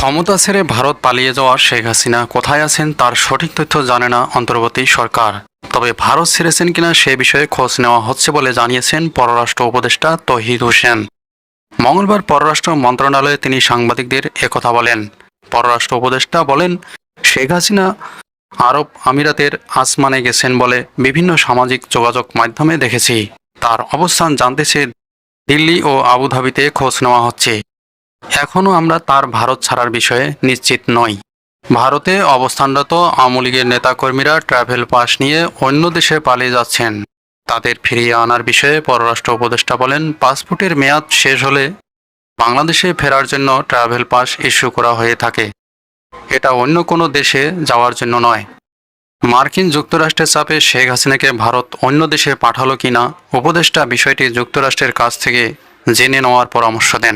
ক্ষমতা ছেড়ে ভারত পালিয়ে যাওয়া শেখ হাসিনা কোথায় আছেন তার সঠিক তথ্য জানে না অন্তর্বর্তী সরকার। তবে ভারত ছেড়েছেন কিনা সে বিষয়ে খোঁজ নেওয়া হচ্ছে বলে জানিয়েছেন পররাষ্ট্র উপদেষ্টা তহিদ হোসেন। মঙ্গলবার পররাষ্ট্র মন্ত্রণালয়ে তিনি সাংবাদিকদের একথা বলেন। পররাষ্ট্র উপদেষ্টা বলেন, শেখ হাসিনা আরব আমিরাতের আসমানে গেছেন বলে বিভিন্ন সামাজিক যোগাযোগ মাধ্যমে দেখেছি। তার অবস্থান জানতেছে দিল্লি ও আবুধাবিতে খোঁজ নেওয়া হচ্ছে। এখনও আমরা তার ভারত ছাড়ার বিষয়ে নিশ্চিত নই। ভারতে অবস্থানরত আওয়ামী লীগের নেতাকর্মীরা ট্রাভেল পাস নিয়ে অন্য দেশে পালিয়ে যাচ্ছেন। তাদের ফিরিয়ে আনার বিষয়ে পররাষ্ট্র উপদেষ্টা বলেন, পাসপোর্টের মেয়াদ শেষ হলে বাংলাদেশে ফেরার জন্য ট্রাভেল পাস ইস্যু করা হয়ে থাকে। এটা অন্য কোনো দেশে যাওয়ার জন্য নয়। মার্কিন যুক্তরাষ্ট্রের চাপে শেখ হাসিনাকে ভারত অন্য দেশে পাঠালো কিনা, উপদেষ্টা বিষয়টি যুক্তরাষ্ট্রের কাছ থেকে জেনে নেওয়ার পরামর্শ দেন।